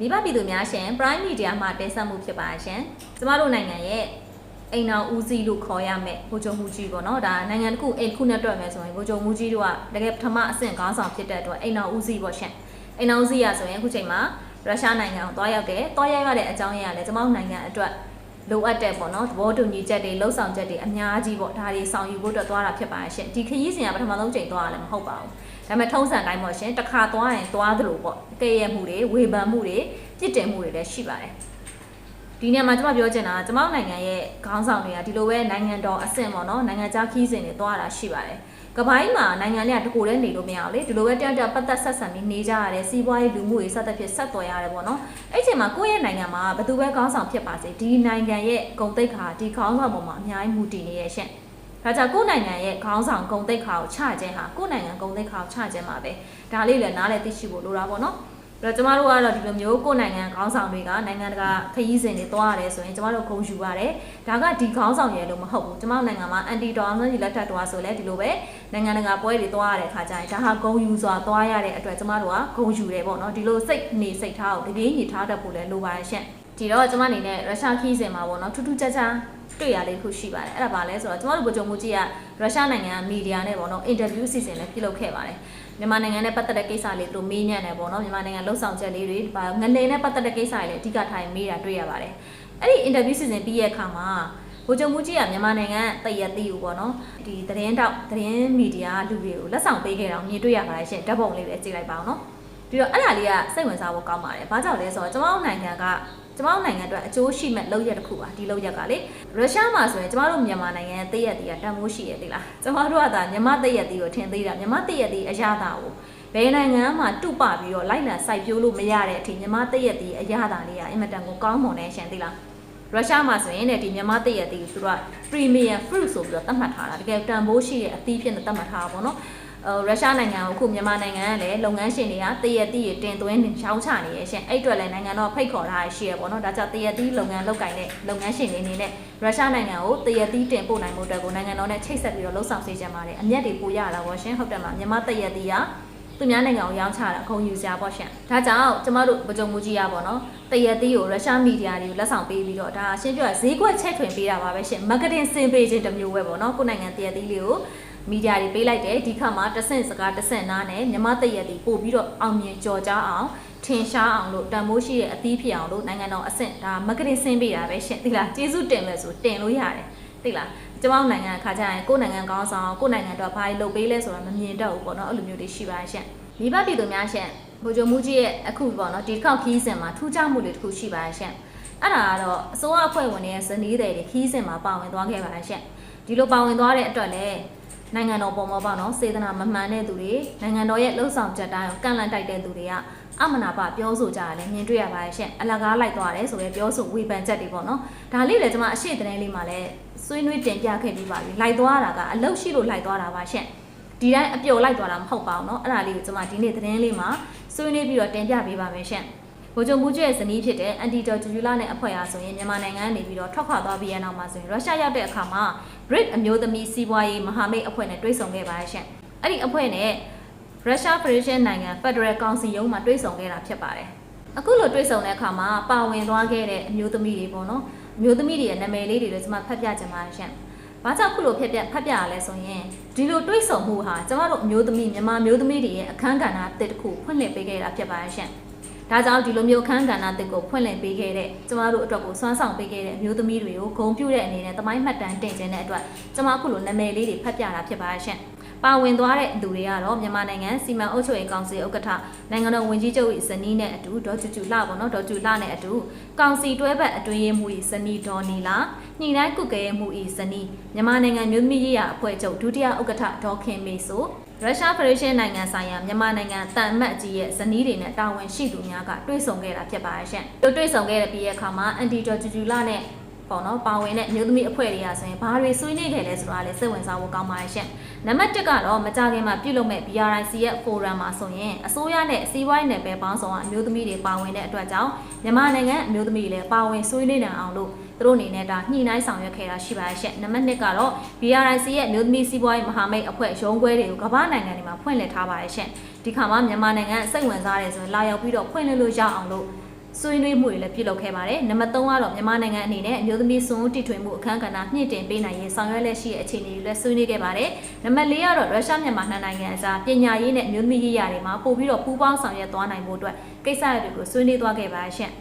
မိဘပြည်သူများရှင် Prime Media မှာတင်ဆက်မှုဖြစ်ပါရှင်ကျမတို့နိုင်ငံရဲ့အိမ်တော်ဦးစီးလို့ခေါ်ရမယ်ဗိုလ်ချုပ်မှုကြီးပေါ့နော်ဒါနိုင်ငံတစ်ခုအိမ်တစ်ခုနဲ့တွက်မယ်ဆိုရင်ဗိုလ်ချုပ်မှုကြီးတို့ကတကယ်ပထမအဆင့်ခေါင်းဆောင်ဖြစ်တဲ့အတွက်အိမ်တော်ဦးစီးပေါ့ရှင်အိမ်တော်ဦးစီးရဆိုရင်အခုချိန်မှာရုရှားနိုင်ငံကိုတွားရောက်တယ်တွားရောက်ရတဲ့အကြောင်းရင်းကလည်းကျမတို့နိုင်ငံအတွက်လိုအပ်တဲ့ပေါ့နော်သဘောတူညီချက်တွေလှုပ်ဆောင်ချက်တွေအများကြီးပေါ့ဒါတွေဆောင်ယူဖို့အတွက်သွားတာဖြစ်ပါရဲ့ရှင်ဒီခရီးစဉ်ကပထမဆုံးချိန်သွားရလည်းမဟုတ်ပါဘူး ဒါပေမဲ့ထုံးစံတိုင်းပေါ့ရှင်တစ်ခါသွားရင်သွားသလိုပေါ့ကဲ့ရဲ့မှုတွေဝေဖန်မှုတွေပြစ်တင်မှုတွေလည်းရှိပါတယ်ဒီနေရာမှာကျွန်မပြောချင်တာကကျွန်မတို့နိုင်ငံရဲ့ခေါင်းဆောင်တွေကဒီလိုပဲနိုင်ငံတော်အဆင့်ပေါ့နော်နိုင်ငံခြားခီးစဉ်တွေသွားတာရှိပါတယ်ကပိုင်းမှာနိုင်ငံတွေကတကူတည်းနေလို့မရအောင်လေဒီလိုပဲတယောက်တယောက်ပတ်သက်ဆက်ဆံပြီးနေကြရတယ်စီးပွားရေးလူမှုရေးစသဖြင့်ဆက်သွယ်ရတယ်ပေါ့နော်အဲ့ချိန်မှာကိုယ့်ရဲ့နိုင်ငံမှာဘယ်သူပဲခေါင်းဆောင်ဖြစ်ပါစေဒီနိုင်ငံရဲ့ဂုဏ်သိက္ခာဒီခေါင်းဆောင်ပေါ်မှာအများကြီးမူတည်နေရဲ့ရှင့် ဒါကြောင့်ကိုယ့်နိုင်ငံရဲ့ခေါင်းဆောင်ဂုဏ်သိက္ခာကိုချခြင်းဟာကိုယ့်နိုင်ငံဂုဏ်သိက္ခာကိုချခြင်းပါပဲဒါလေးလည်းနားလည်သိရှိဖို့လိုတာပေါ့နော်အဲ့တော့ကျမတို့ကတော့ဒီလိုမျိုးကိုယ့်နိုင်ငံခေါင်းဆောင်တွေကနိုင်ငံတကာခရီးစဉ်တွေသွားရတယ်ဆိုရင်ကျမတို့ဂုဏ်ယူပါတယ်ဒါကဒီခေါင်းဆောင်ရဲ့လို့မဟုတ်ဘူးကျမတို့နိုင်ငံမှာအန်တီတော်အောင်ကြီးလက်ထပ်တော်ဆိုလဲဒီလိုပဲနိုင်ငံတကာပွဲတွေသွားရတဲ့ခါကျရင်ဒါဟာဂုဏ်ယူစွာသွားရတဲ့အတွက်ကျမတို့ကဂုဏ်ယူတယ်ပေါ့နော်ဒီလိုစိတ်နေစိတ်ထားကိုတပြေးညီထားတတ်ဖို့လည်းလိုပါတယ်ရှင့်ဒီတော့ကျမအနေနဲ့ရုရှားခီးစဉ်မှာပေါ့နော်ထူးထူးခြားခြား တွေ့ရလေးခုရှိပါတယ်အဲ့ဒါပါလဲဆိုတော့ကျမတို့ဗကြုံမှုကြီးကရုရှားနိုင်ငံကမီဒီယာနဲ့ပေါ့နော်အင်တာဗျူးအစီအစဉ်လည်းပြုလုပ်ခဲ့ပါတယ်မြန်မာနိုင်ငံနဲ့ပတ်သက်တဲ့ကိစ္စလေးတို့မေးမြန်းတယ်ပေါ့နော်မြန်မာနိုင်ငံလှုပ်ဆောင်ချက်လေးတွေငလင်နဲ့ပတ်သက်တဲ့ကိစ္စတွေလည်းအဓိကထားမေးတာတွေ့ရပါတယ်အဲ့ဒီအင်တာဗျူးစီစဉ်ပြီးရဲ့အခါမှာဗိုလ်ချုပ်မှုကြီးကမြန်မာနိုင်ငံတည့်ရတီးကိုပေါ့နော်ဒီသတင်းတောက်သတင်းမီဒီယာလူတွေကိုလက်ဆောင်ပေးခဲ့တာကိုမြင်တွေ့ရပါတယ်ရှင်ဓာတ်ပုံလေးပဲကြည့်လိုက်ပါအောင်နော်ပြီးတော့အဲ့ဒါလေးကစိတ်ဝင်စားဖို့ကောင်းပါတယ်။ဘာကြောင့်လဲဆိုတော့ကျမတို့နိုင်ငံက ကျမတို့နိုင်ငံအတွက်အကျိုးရှိမဲ့လုပ်ရက်တစ်ခုပါဒီလုပ်ရက်ကလေရုရှားမှာဆိုရင်ကျမတို့မြန်မာနိုင်ငံရဲ့တည့်ရက်တီးကတန်ဖိုးရှိရဲ့သိလားကျမတို့ကဒါမြမတည့်ရက်တီးကိုထင်သေးတာမြမတည့်ရက်တီးအရသာကိုဘယ်နိုင်ငံမှာတုပပြီးတော့လိုက်လံစိုက်ပျိုးလို့မရတဲ့အထိမြမတည့်ရက်တီးအရသာလေးကအင်မတန်ကိုကောင်းမွန်နေရှင်သိလားရုရှားမှာဆိုရင်လည်းဒီမြန်မာတည့်ရက်တီးကိုသူတို့က premium fruit ဆိုပြီးတော့သတ်မှတ်ထားတာတကယ်တန်ဖိုးရှိတဲ့အသီးဖြစ်နေသတ်မှတ်ထားတာပေါ့နော် ရုရှားနိုင်ငံကိုအခုမြန်မာနိုင်ငံကလည်းလုပ်ငန်းရှင်တွေကတရတီးတင်သွင်းရောင်းချနေရရှင်အဲ့အတွက်လည်းနိုင်ငံတော်ဖိတ်ခေါ်ထားရရှိရပေါ့နော်ဒါကြောင့်တရတီးလုပ်ငန်းလုပ်ကိုင်တဲ့လုပ်ငန်းရှင်တွေအနေနဲ့ရုရှားနိုင်ငံကိုတရတီးတင်ပို့နိုင်မှုအတွက်ကိုနိုင်ငံတော်နဲ့ချိတ်ဆက်ပြီးတော့လှုပ်ဆောင်စေချင်ပါတယ်အမျက်တွေပိုရတာပေါ့ရှင်ဟုတ်တယ်မှာမြန်မာတရတီးကသူများနိုင်ငံကိုရောင်းချတာခုံယူစရာပေါ့ရှင်ဒါကြောင့်ကျမတို့ဗကြုံမှုကြီးရပါတော့တရတီးကိုရုရှားမီဒီယာတွေကိုလက်ဆောင်ပေးပြီးတော့ဒါရှင်းပြဈေးကွက်ချက်ထွင်ပေးတာပါပဲရှင်မာကတင်စင်ပေးခြင်းတစ်မျိုးပဲပေါ့နော်ကိုနိုင်ငံတရတီးလေးကို မီဒီယာတွေပေးလိုက်တယ်ဒီခါမှာတဆင့်စကားတဆင့်နားနဲ့မြမတရက်တွေပို့ပြီးတော့အောင်မြင်ကြော်ကြားအောင်ထင်ရှားအောင်လို့တန်မိုးရှိတဲ့အသီးဖြစ်အောင်လို့နိုင်ငံတော်အဆင့်ဒါမကတင်ဆင်းပေးတာပဲရှင်သိလားကျေးဇူးတင်မယ်ဆိုတင်လို့ရတယ်သိလားကျမတို့နိုင်ငံအခါကျရင်ကိုယ်နိုင်ငံကောင်းဆောင်ကိုယ်နိုင်ငံတော့ဘာတွေလုပ်ပေးလဲဆိုတာမမြင်တော့ဘူးပေါ့နော်အဲ့လိုမျိုးတွေရှိပါရှင်မိဘပြည်သူများရှင်ဗိုလ်ချုပ်မှုကြီးရဲ့အခုပေါ့နော်ဒီတစ်ခေါက်ခီးစဉ်မှာထူးခြားမှုတွေတစ်ခုရှိပါရှင်အဲ့ဒါကတော့အစိုးရအဖွဲ့ဝင်တွေရဲ့ဇနီးတွေခီးစဉ်မှာပါဝင်သွားခဲ့ပါရှင်ဒီလိုပါဝင်သွားတဲ့အတွက်လည်း နိုင်ငံတော်ပုံပေါ်ပေါ့နော်စေတနာမမှန်တဲ့သူတွေနိုင်ငံတော်ရဲ့လှုပ်ဆောင်ချက်တိုင်းကိုကန့်လန့်တိုက်တဲ့သူတွေကအမနာပပြောဆိုကြရတယ်မြင်တွေ့ရပါတယ်ရှင့်အလကားလိုက်သွားတယ်ဆိုရဲပြောဆိုဝေဖန်ချက်တွေပေါ့နော်ဒါလေးလည်းကျွန်မအရှိတဲ့လေးမှာလည်းဆွေးနွေးတင်ပြခဲ့ပြီးပါပြီလိုက်သွားတာကအလုတ်ရှိလို့လိုက်သွားတာပါရှင့်ဒီတိုင်းအပျော်လိုက်သွားတာမဟုတ်ပါဘူးเนาะအဲ့ဒါလေးကိုကျွန်မဒီနေ့သတင်းလေးမှာဆွေးနွေးပြီးတော့တင်ပြပေးပါမယ်ရှင့် ဗိုလ်ချုပ်မှုကျရဲ့ဇနီးဖြစ်တဲ့အန်တီတော်ဂျူဂျူလာနဲ့အဖွဲ့အားဆိုရင်မြန်မာနိုင်ငံကနေပြီးတော့ထွက်ခွာသွားပြီးရနောက်မှာဆိုရင်ရုရှားရောက်တဲ့အခါမှာ BRIC အမျိုးသမီးစီးပွားရေးမဟာမိတ်အဖွဲ့နဲ့တွဲဆောင်ခဲ့ပါရဲ့ရှင့်။အဲ့ဒီအဖွဲ့နဲ့ရုရှားဖက်ဒရေးရှင်းနိုင်ငံ Federal Council ရုံးမှာတွဲဆောင်ခဲ့တာဖြစ်ပါတယ်။အခုလိုတွဲဆောင်တဲ့အခါမှာပါဝင်သွားခဲ့တဲ့အမျိုးသမီးတွေပေါ့နော်။အမျိုးသမီးတွေရဲ့နာမည်လေးတွေလည်းကျွန်မဖတ်ပြချင်ပါရှင့်။ဘာကြောင့်ခုလိုဖက်ပြဖတ်ပြရလဲဆိုရင်ဒီလိုတွဲဆောင်မှုဟာကျမတို့အမျိုးသမီးမြန်မာမျိုးသမီးတွေရဲ့အခန်းကဏ္ဍအသစ်တစ်ခုဖွင့်လှစ်ပေးခဲ့တာဖြစ်ပါရဲ့ရှင့်။ ဒါကြောင့်ဒီလိုမျိုးခန်းကဏ္ဍတစ်ကိုဖွင့်လှစ်ပေးခဲ့တဲ့ကျမတို့အတွက်ကိုစွမ်းဆောင်ပေးခဲ့တဲ့အမျိုးသမီးတွေကိုဂုဏ်ပြုတဲ့အနေနဲ့တမိုင်းမှတ်တမ်းတင်ခြင်းတဲ့အတွက်ကျမအခုလိုနာမည်လေးတွေဖတ်ပြတာဖြစ်ပါရှင့်။ ပါဝင်သွားတဲ့သူတွေကတော့မြန်မာနိုင်ငံစီမံအုပ်ချုပ်ရေးကောင်စီဥက္ကဋ္ဌနိုင်ငံတော်ဝန်ကြီးချုပ်၏ဇနီးနဲ့အတူဒေါ်ကျူကျူလာပေါ့နော်ဒေါ်ကျူလာနဲ့အတူကောင်စီတွဲဘက်အတွင်းရေးမှူး၏ဇနီးဒေါ်နီလာညှိနှိုင်းကုကဲမှု၏ဇနီးမြန်မာနိုင်ငံမျိုးသမီးရေးရာအဖွဲ့ချုပ်ဒုတိယဥက္ကဋ္ဌဒေါ်ခင်မေဆိုရုရှားဖက်ဒရေးရှင်းနိုင်ငံဆိုင်ရာမြန်မာနိုင်ငံတန်မတ်ကြီးရဲ့ဇနီးတွေနဲ့တာဝန်ရှိသူများကတွေ့ဆုံခဲ့တာဖြစ်ပါရဲ့ရှင့်။တို့တွေ့ဆုံခဲ့တဲ့ပြီးရဲ့အခါမှာအန်တီဒေါ်ကျူကျူလာနဲ့ ပေါ့နော်ပါဝင်တဲ့အမျိုးသမီးအဖွဲ့တွေကဆိုရင်ဘာတွေဆွေးနွေးခဲ့လဲဆိုတာလည်းစိတ်ဝင်စားဖို့ကောင်းပါရဲ့ရှင့်။နံပါတ်1ကတော့မကြခင်မှာပြုလုပ်မဲ့ BRIC ရဲ့ forum မှာဆိုရင်အစိုးရနဲ့စီးပွားရေးနယ်ပယ်ပေါင်းဆောင်အမျိုးသမီးတွေပါဝင်တဲ့အတွက်ကြောင့်မြန်မာနိုင်ငံအမျိုးသမီးတွေလည်းပါဝင်ဆွေးနွေးနိုင်အောင်လို့သူတို့အနေနဲ့ဒါညှိနှိုင်းဆောင်ရွက်ခဲ့တာရှိပါရဲ့ရှင့်။နံပါတ်2ကတော့ BRIC ရဲ့အမျိုးသမီးစီးပွားရေးမဟာမိတ်အဖွဲ့ရုံးခွဲတွေကိုကမ္ဘာနိုင်ငံတွေမှာဖွင့်လှစ်ထားပါရဲ့ရှင့်။ဒီခါမှာမြန်မာနိုင်ငံစိတ်ဝင်စားတယ်ဆိုရင်လာရောက်ပြီးတော့ဖွင့်လှစ်လို့ရအောင်လို့ ဆွေးနွေးမှုတွေလည်းပြုလုပ်ခဲ့ပါတယ်နံပါတ်3ကတော့မြန်မာနိုင်ငံအနေနဲ့အမျိုးသမီးစွန်ဦးတီထွင်မှုအခမ်းကဏ္ဍမြင့်တင်ပေးနိုင်ရေးဆောင်ရွက်လက်ရှိတဲ့အခြေအနေတွေလည်းဆွေးနွေးခဲ့ပါတယ်နံပါတ်4ကတော့ရုရှားမြန်မာနှစ်နိုင်ငံအကြားပညာရေးနဲ့အမျိုးသမီးရေးရာတွေမှာပို့ပြီးတော့ပူးပေါင်းဆောင်ရွက်သွားနိုင်ဖို့အတွက်ကိစ္စရပ်တွေကိုဆွေးနွေးသွားခဲ့ပါရှင့်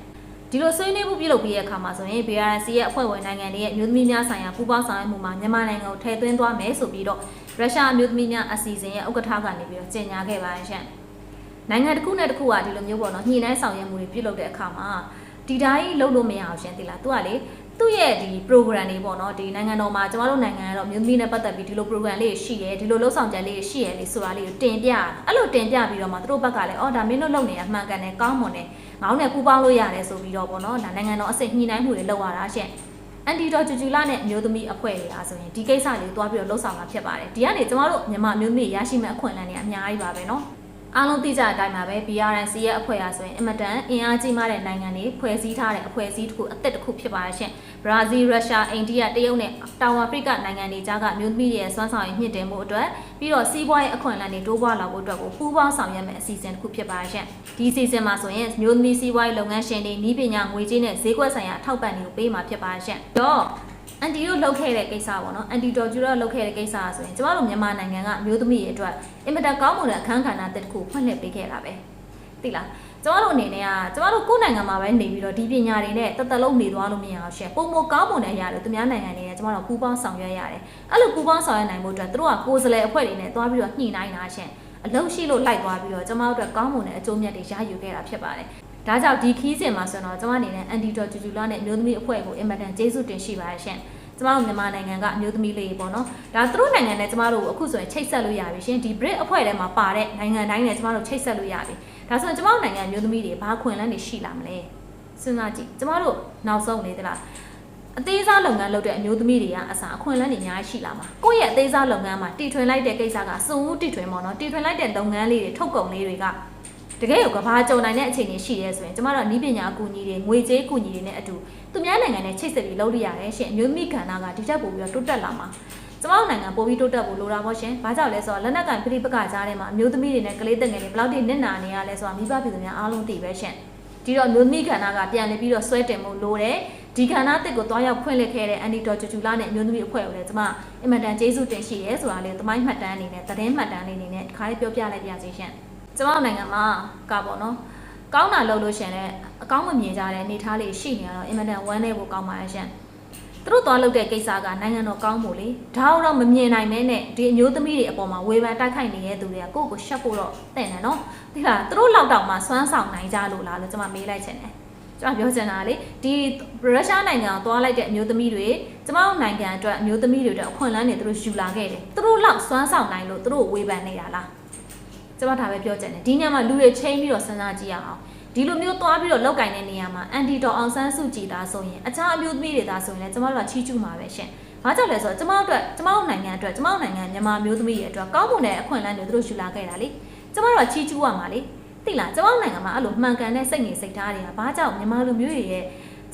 ဒီလိုဆွေးနွေးမှုပြုလုပ်ပြီးတဲ့အခါမှာဆိုရင် BRC ရဲ့အဖွဲ့ဝင်နိုင်ငံတွေရဲ့အမျိုးသမီးများဆိုင်ရာပူးပေါင်းဆောင်ရွက်မှုမှာမြန်မာနိုင်ငံကိုထည့်သွင်းသွားမယ်ဆိုပြီးတော့ရုရှားအမျိုးသမီးများအစီအစဉ်ရဲ့ဥက္ကဋ္ဌကနေပြီးတော့ကြေညာခဲ့ပါရှင့် နိုင်ငံတစ်ခုနဲ့တစ်ခုကဒီလိုမျိုးပေါ့နော်ညှိနှိုင်းဆောင်ရွက်မှုတွေပြုလုပ်တဲ့အခါမှာဒီတိုင်းလုပ်လို့မရအောင်ရှင်သိလားသူကလေသူ့ရဲ့ဒီ program တွေပေါ့နော်ဒီနိုင်ငံတော်မှာကျမတို့နိုင်ငံကတော့မြို့သမီးနဲ့ပတ်သက်ပြီးဒီလို program လေးရှိရဲဒီလိုလှုပ်ဆောင်ချက်လေးရှိရဲလေဆိုတာလေးကိုတင်ပြအဲ့လိုတင်ပြပြီးတော့မှသူတို့ဘက်ကလည်းအော်ဒါမင်းတို့လုပ်နေရမှန်ကန်တယ်ကောင်းမွန်တယ်ငောင်းနဲ့ပူပေါင်းလို့ရတယ်ဆိုပြီးတော့ပေါ့နော်ဒါနိုင်ငံတော်အစိတ်ညှိနှိုင်းမှုတွေလုပ်ရတာရှင့်အန်တီတော်ဂျူဂျူလာနဲ့အမျိုးသမီးအဖွဲ့တွေအားဆိုရင်ဒီကိစ္စလေးကိုတွားပြီးတော့လှုပ်ဆောင်တာဖြစ်ပါတယ်ဒီကနေကျမတို့မြန်မာမျိုးသမီးရရှိမဲ့အခွင့်အလမ်းတွေအများကြီးပါပဲနော် အားလုံးသိကြတဲ့အတိုင်းပါပဲ BRNC ရဲ့အဖွဲ့အားဆိုရင်အင်မတန်အင်အားကြီးမားတဲ့နိုင်ငံတွေဖွဲ့စည်းထားတဲ့အဖွဲ့အစည်းတစ်ခုအသစ်တစ်ခုဖြစ်ပါရှင်။ဘရာဇီး၊ရုရှား၊အိန္ဒိယ၊တရုတ်နဲ့တောင်အာဖရိကနိုင်ငံတွေကြားကမြို့သမီးတွေရဲ့စွမ်းဆောင်ရည်မြင့်တင်မှုအတွက်ပြီးတော့စီးပွားရေးအခွင့်အလမ်းတွေတိုးပွားလာဖို့အတွက်ကိုပူးပေါင်းဆောင်ရွက်မယ့်အစီအစဉ်တစ်ခုဖြစ်ပါရှင်။ဒီအစီအစဉ်မှာဆိုရင်မြို့သမီးစီးပွားရေးလုပ်ငန်းရှင်တွေဤပညာငွေကြေးနဲ့ဈေးကွက်ဆိုင်ရာအထောက်ပံ့တွေကိုပေးမှာဖြစ်ပါရှင်။တော့ အန်တီတို့လုပ်ခဲ့တဲ့ကိစ္စပေါ့နော်အန်တီတော်ကျူတော့လုပ်ခဲ့တဲ့ကိစ္စဆိုရင်ကျမတို့မြန်မာနိုင်ငံကအမျိုးသမီးတွေအတွက်အင်မတန်ကောင်းမွန်တဲ့အခန်းကဏ္ဍတစ်ခုဖွင့်လှစ်ပေးခဲ့တာပဲသိလားကျမတို့အနေနဲ့ကကျမတို့ကိုယ့်နိုင်ငံမှာပဲနေပြီးတော့ဒီပညာတွေနဲ့တသက်လုံးနေသွားလို့မရအောင်ရှင့်ပုံမကောင်းမွန်တဲ့အရာတွေသူများနိုင်ငံတွေနဲ့ကျမတို့ပူးပေါင်းဆောင်ရွက်ရတယ်အဲ့လိုပူးပေါင်းဆောင်ရွက်နိုင်ဖို့အတွက်သူတို့ကကိုယ်စားလှယ်အဖွဲ့တွေနဲ့တွားပြီးတော့ညှိနှိုင်းတာရှင့်အလုံးရှိလို့လိုက်သွားပြီးတော့ကျမတို့အတွက်ကောင်းမွန်တဲ့အကျိုးမြတ်တွေရယူခဲ့တာဖြစ်ပါတယ် ဒါကြောင့်ဒီခီးစဉ်မှာဆိုတော့ကျမအနေနဲ့အန်တီတော်ဂျူဂျူလာနဲ့အမျိုးသမီးအဖွဲ့ကိုအင်မတန်ကျေးဇူးတင်ရှိပါတယ်ရှင်ကျမတို့မြန်မာနိုင်ငံကအမျိုးသမီးလေးပေါ့နော်ဒါသူတို့နိုင်ငံနဲ့ကျမတို့အခုဆိုရင်ချိတ်ဆက်လို့ရပြီရှင်ဒီ BRIC အဖွဲ့ထဲမှာပါတဲ့နိုင်ငံတိုင်းနဲ့ကျမတို့ချိတ်ဆက်လို့ရပြီဒါဆိုရင်ကျမတို့နိုင်ငံအမျိုးသမီးတွေဘာခွင့်လန်းတွေရှိလာမလဲစဉ်းစားကြည့်ကျမတို့နောက်ဆုံးလေသလားအသေးစားလုပ်ငန်းလုပ်တဲ့အမျိုးသမီးတွေကအစားအခွင့်အလမ်းတွေအများကြီးရှိလာမှာကိုယ့်ရဲ့အသေးစားလုပ်ငန်းမှာတီထွင်လိုက်တဲ့ကိစ္စကစုံဦးတီထွင်ပေါ့နော်တီထွင်လိုက်တဲ့လုပ်ငန်းလေးတွေထုတ်ကုန်လေးတွေက တကယ်ကိုကဘာကြုံနိုင်တဲ့အခြေအနေရှိရဲဆိုရင်ကျမတို့ကဤပညာအကူအညီတွေငွေကြေးအကူအညီတွေနဲ့အတူသူများနိုင်ငံနဲ့ချိတ်ဆက်ပြီးလုပ်လို့ရတယ်ရှင်အမျိုးသမီးကဏ္ဍကဒီချက်ပို့ပြီးတော့တိုးတက်လာမှာကျမတို့နိုင်ငံပို့ပြီးတိုးတက်ဖို့လိုတာပေါ့ရှင်။ဘာကြောင့်လဲဆိုတော့လက်နက်ကင်ပြိပကကြားထဲမှာအမျိုးသမီးတွေနဲ့ကလေးသက်ငယ်တွေဘယ်လောက်ထိနစ်နာနေရလဲဆိုတာမိဘပြည်သူများအားလုံးသိပဲရှင်။ဒီတော့အမျိုးသမီးကဏ္ဍကပြန်လည်ပြီးတော့ဆွဲတင်မှုလိုတယ်။ဒီကဏ္ဍတစ်ကိုတွားရောက်ဖွင့်လှစ်ခဲ့တဲ့အန်ဒီတော်ဂျူဂျူလာနဲ့အမျိုးသမီးအဖွဲ့ကိုလည်းကျမအင်မတန်ကျေးဇူးတင်ရှိရဲဆိုတာလေးသမိုင်းမှတ်တမ်းအနေနဲ့သတင်းမှတ်တမ်းလေးအနေနဲ့ဒီခါလေးပြောပြလိုက်ပါရစေရှင်။ ကျမတို့နိုင်ငံမှာကပေါ့နော်။ကောင်းတာလုပ်လို့ရှင်လည်းအကောင်းမမြင်ကြတဲ့အနေထားလေးရှိနေရတော့အင်မတန်ဝမ်းနည်းဖို့ကောင်းပါရဲ့ရှင်။သူတို့သွားလုပ်တဲ့ကိစ္စကနိုင်ငံတော်ကောင်းဖို့လေဒါတော့မမြင်နိုင်မဲနဲ့ဒီအမျိုးသမီးတွေအပေါ်မှာဝေဖန်တိုက်ခိုက်နေတဲ့သူတွေကကိုယ့်ကိုရှက်ဖို့တော့တဲ့တယ်နော်ဒီလားသူတို့လောက်တောင်မှစွမ်းဆောင်နိုင်ကြလို့လားလို့ကျွန်မမေးလိုက်ချင်တယ်ကျွန်မပြောချင်တာလေဒီရုရှားနိုင်ငံကိုသွားလိုက်တဲ့အမျိုးသမီးတွေကျမတို့နိုင်ငံအတွက်အမျိုးသမီးတွေအတွက်အခွင့်အလမ်းတွေသူတို့ယူလာခဲ့တယ်သူတို့လောက်စွမ်းဆောင်နိုင်လို့သူတို့ဝေဖန်နေတာလား ကျွန်မဒါပဲပြောချင်တယ်ဒီညမှာလူတွေချင်းပြီးတော့စဉ်းစားကြည့်ရအောင်ဒီလိုမျိုးသွားပြီးတော့လောက်ကင်တဲ့နေရာမှာအန်တီတော်အောင်ဆန်းစုကြည်သားဆိုရင်အခြားအမျိုးသမီးတွေသားဆိုရင်လည်းကျမတို့ကချီးကျူးမှာပဲရှင်။ဘာကြောင့်လဲဆိုတော့ကျမတို့အတွက်ကျမတို့နိုင်ငံအတွက်ကျမတို့နိုင်ငံမြန်မာမျိုးသမီးတွေအတွက်ကောင်းမွန်တဲ့အခွင့်အလမ်းတွေသူတို့ယူလာခဲ့တာလေ။ကျမတို့ကချီးကျူးရမှာလေ။သိလားကျမတို့နိုင်ငံမှာအဲ့လိုမှန်ကန်တဲ့စိတ်နေစိတ်ထားတွေကဘာကြောင့်မြန်မာလူမျိုးတွေရဲ့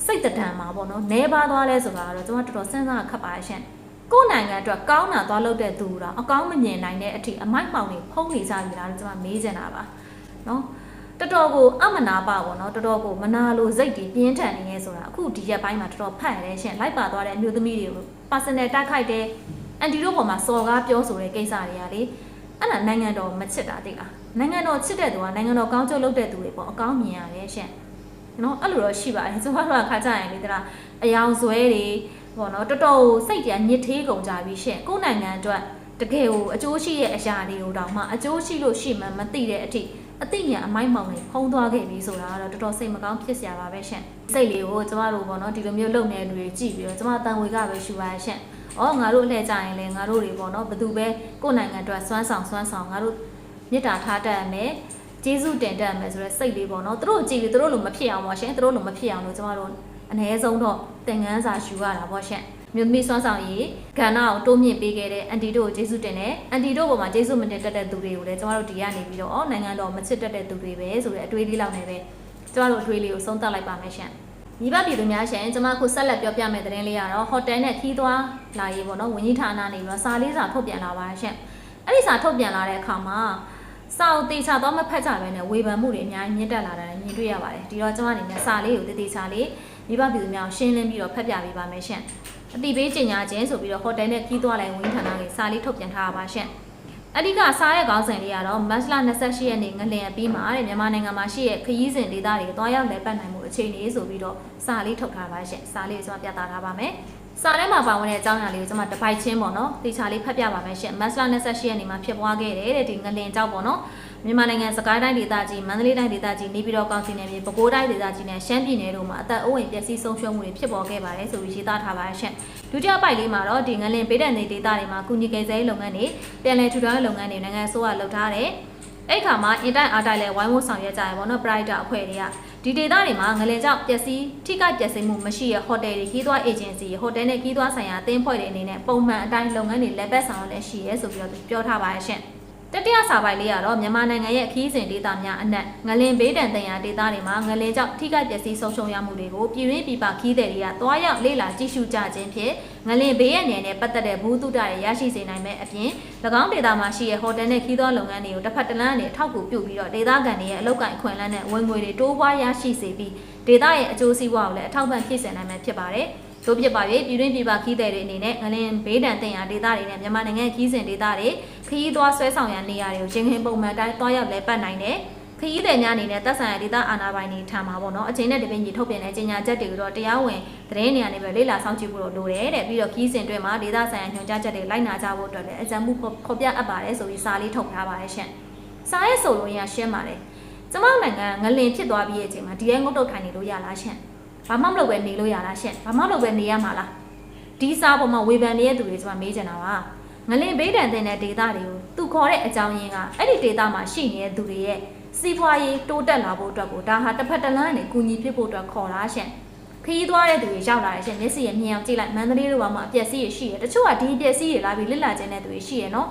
စိတ်တံမှာပေါ့နော်။နေပါသွားလဲဆိုတာကတော့ကျမတော်တော်စဉ်းစားခက်ပါရှင်။ ကိုယ်နိုင်ငံအတွက်ကောင်းတာသွားလုပ်တဲ့သူတော့အကောင်းမမြင်နိုင်တဲ့အထိအမိုက်မှောင်တွေဖုံးနေကြပြီလားလို့ကျမမေးချင်တာပါ။နော်။တော်တော်ကိုအမနာပါပေါ့နော်တော်တော်ကိုမနာလိုစိတ်တွေပြင်းထန်နေရဲဆိုတာအခုဒီရက်ပိုင်းမှာတော်တော်ဖတ်ရတယ်ရှင်လိုက်ပါသွားတဲ့အမျိုးသမီးတွေကို personal တိုက်ခိုက်တယ်အန်တီတို့ပေါ်မှာစော်ကားပြောဆိုတဲ့ကိစ္စတွေကလေအဲ့ဒါနိုင်ငံတော်မချစ်တာသိလားနိုင်ငံတော်ချစ်တဲ့သူကနိုင်ငံတော်ကောင်းကျိုးလုပ်တဲ့သူတွေပေါ့အကောင်းမြင်ရတယ်ရှင်နော်အဲ့လိုတော့ရှိပါတယ်ကျွန်တော်တို့ကခါကြရင်လေတလားအယောင်ဇွဲတွေ ပေါ့နော်တော်တော်စိတ်ကြညစ်သေးကုန်ကြပြီရှင်ကိုယ်နိုင်ငံအတွက်တကယ်ကိုအကျိုးရှိရဲ့အရာတွေကိုတောင်မှအကျိုးရှိလို့ရှိမှမသိတဲ့အထိအသိဉာဏ်အမိုက်မောင်တွေဖုံးသွားခဲ့ပြီဆိုတာကတော့တော်တော်စိတ်မကောင်းဖြစ်စရာပါပဲရှင်စိတ်လေးကိုကျမတို့ပေါ့နော်ဒီလိုမျိုးလုပ်နေတဲ့လူတွေကြည့်ပြီးတော့ကျမတန်ဝေကပဲရှူပါရှင်ဩငါတို့လှည့်ကြရင်လေငါတို့တွေပေါ့နော်ဘယ်သူပဲကိုယ်နိုင်ငံအတွက်စွမ်းဆောင်စွမ်းဆောင်ငါတို့မေတ္တာထားတတ်ရမယ်ကျေးဇူးတင်တတ်ရမယ်ဆိုတော့စိတ်လေးပေါ့နော်သူတို့ကြည့်ပြီးသူတို့လိုမဖြစ်အောင်ပါရှင်သူတို့လိုမဖြစ်အောင်လို့ကျမတို့အ ਨੇ ဆုံးတော့ သင်ငန်းစာယူရတာပေါ့ရှင်မြို့သမီးစွမ်းဆောင်ရေးကဏ္ဍကိုတိုးမြင့်ပေးခဲ့တဲ့အန်တီတို့ကိုကျေးဇူးတင်တယ်အန်တီတို့ပေါ်မှာကျေးဇူးမတင်တတ်တဲ့သူတွေကိုလည်းကျမတို့ဒီကနေပြီးတော့အော်နိုင်ငံတော်မချစ်တတ်တဲ့သူတွေပဲဆိုတဲ့အတွေးလေးလောက်နဲ့ပဲကျမတို့အတွေးလေးကိုဆုံးသတ်လိုက်ပါမယ်ရှင်မိဘပြည်သူများရှင်ကျွန်မခုဆက်လက်ပြောပြမယ့်သတင်းလေးကတော့ဟိုတယ်နဲ့ခီးသွားလာရေးပေါ့နော်ဝင်းကြီးဌာနနေပြီးတော့စာလေးစာထုတ်ပြန်လာပါရှင်အဲ့ဒီစာထုတ်ပြန်လာတဲ့အခါမှာစာအုပ်တေချာတော့မဖတ်ကြဘဲနဲ့ဝေဖန်မှုတွေအများကြီးမြင့်တက်လာတာလည်းမြင်တွေ့ရပါတယ်ဒီတော့ကျွန်မအနေနဲ့စာလေးကိုတေတေချာလေး မိဘပြည်သူများကိုရှင်းလင်းပြီးတော့ဖတ်ပြပေးပါမယ်ရှင်အတိပေးကြေညာခြင်းဆိုပြီးတော့ဟိုတယ်နဲ့ကြီးသွားလိုက်ဝင်းဌာနကစာလေးထုတ်ပြန်ထားပါရှင်အဓိကစားရဲ့ခေါင်းစဉ်လေးကတော့မတ်လ28ရက်နေ့ငလင်အပြီးမှာတဲ့မြန်မာနိုင်ငံမှာရှိတဲ့ခရီးစဉ်ဒေသတွေတွားရောက်လည်ပတ်နိုင်မှုအခြေအနေဆိုပြီးတော့စာလေးထုတ်ထားပါရှင်စာလေးကိုကျွန်မပြသထားပါမယ်စာထဲမှာပါဝင်တဲ့အကြောင်းအရာလေးကိုကျွန်မတစ်ပိုက်ချင်းပေါ့နော်တေချာလေးဖတ်ပြပါမယ်ရှင်မတ်လ28ရက်နေ့မှာဖြစ်ပွားခဲ့တယ်တဲ့ဒီငလင်ကြောက်ပေါ့နော် မြန်မာနိုင်ငံစကိုင်းတိုင်းဒေသကြီးမန္တလေးတိုင်းဒေသကြီးနေပြည်တော်ကောင်စီနယ်မြေပဲခူးတိုင်းဒေသကြီးနဲ့ရှမ်းပြည်နယ်တို့မှာအသက်အိုးအိမ်ပျက်စီးဆုံးရှုံးမှုတွေဖြစ်ပေါ်ခဲ့ပါတယ်ဆိုပြီးရေးသားထားပါရှင်ဒုတိယပိုက်လေးမှာတော့ဒီငလင်ပေးတဲ့နေဒေသတွေမှာကုညီကိစ္စရေးလုပ်ငန်းတွေပြန်လည်ထူထောင်ရေးလုပ်ငန်းတွေနိုင်ငံအစိုးရလုပ်ထားတယ်အဲ့ခါမှာအင်တိုင်းအားတိုင်းလဲဝိုင်းဝန်းဆောင်ရွက်ကြရပါတော့ပရိုက်တာအဖွဲ့တွေကဒီဒေသတွေမှာငလင်ကြောင့်ပျက်စီးထိခိုက်ပျက်စီးမှုမရှိရဟိုတယ်တွေခီးသွွားအေဂျင်စီဟိုတယ်နဲ့ခီးသွွားဆိုင်ရာအသင်းဖွဲ့တွေအနေနဲ့ပုံမှန်အတိုင်းလုပ်ငန်းတွေလက်ပတ်ဆောင်လည်းရှိရဲဆိုပြီးတော့ပြောထားပါရဲ့ရှင် တတိယစာပိုက်လေးကတော့မြန်မာနိုင်ငံရဲ့ခီးစဉ်ဒေသများအနက်ငလင်ဘေးဒဏ်တန်ရာဒေသတွေမှာငလင်ကြောင့်ထိခိုက်ပျက်စီးဆုံးရှုံးရမှုတွေကိုပြည်ရင်းပြည်ပခီးသည်တွေကတွားရောက်လေ့လာကြည့်ရှုကြခြင်းဖြင့်ငလင်ဘေးရဲ့နယ်နဲ့ပတ်သက်တဲ့ဘူးတုဒ္ဒတွေရရှိစေနိုင်မဲ့အပြင်၎င်းဒေသမှာရှိတဲ့ဟိုတယ်နဲ့ခီးသောလုပ်ငန်းတွေကိုတစ်ဖက်တစ်လမ်းနဲ့ထောက်ကူပြုပြီးတော့ဒေသခံတွေရဲ့အလုပ်ကိုင်အခွင့်အလမ်းနဲ့ဝင်ငွေတွေတိုးပွားရရှိစေပြီးဒေသရဲ့အကျိုးစီးပွားကိုလည်းအထောက်ပံ့ဖြစ်စေနိုင်မှာဖြစ်ပါတယ်။တို့ဖြစ်ပါ၍ပြည်တွင်းပြည်ပခီးသည်တွေအနေနဲ့ငလင်ဘေးဒဏ်တင်ရာဒေသတွေနဲ့မြန်မာနိုင်ငံခီးစဉ်ဒေသတွေ ခရီးသွားဆွဲဆောင်ရာနေရာတွေကိုချင်းချင်းပုံမှန်တိုင်းတွားရောက်လဲပတ်နိုင်တယ်။ခရီးသည်များအနေနဲ့သက်ဆိုင်ရာဒေသအာဏာပိုင်တွေထံမှာပေါ့နော်အချိန်နဲ့တပင်းကြီးထုတ်ပြန်တဲ့ကြေညာချက်တွေကိုတော့တရားဝင်သတင်းနေရာနေပဲလေ့လာစောင့်ကြည့်ဖို့လိုတယ်တဲ့ပြီးတော့ခီးစဉ်တွေမှာဒေသဆိုင်ရာညွှန်ကြားချက်တွေလိုက်နာကြဖို့အတွက်လည်းအကြံမှုဖော်ပြအပ်ပါတယ်ဆိုပြီးစာလေးထုတ်ထားပါတယ်ရှင်။စာရဲ့ဆိုလို့ရရှင်းပါတယ်။ကျမနိုင်ငံငလင်ဖြစ်သွားပြီးရဲ့အချိန်မှာဒီရဲငုတ်တုတ်ထိုင်နေလို့ရလားရှင်။ဘာမှမလုပ်ပဲနေလို့ရလားရှင်။ဘာမှမလုပ်ပဲနေရမှာလား။ဒီစာပေါ်မှာဝေဖန်နေတဲ့သူတွေကျမမေးချင်တာပါ။ ငလင်ဘေးဒဏ်တင်တဲ့ဒေသတွေကိုသူခေါ်တဲ့အကြောင်းရင်းကအဲ့ဒီဒေသမှာရှိနေတဲ့သူတွေရဲ့စီးပွားရေးတိုးတက်လာဖို့အတွက်ကိုဒါဟာတစ်ဖက်တစ်လမ်းနဲ့ကူညီဖြစ်ဖို့အတွက်ခေါ်လာရှင်ခရီးသွားတဲ့သူတွေရောက်လာတဲ့ရှင်မျက်စိရဲ့မြင်အောင်ကြည့်လိုက်မန္တလေးတို့ဘာမှအပျက်စီးရရှိရတချို့ကဒီအပျက်စီးတွေလာပြီးလစ်လာခြင်းတဲ့သူတွေရှိရနော်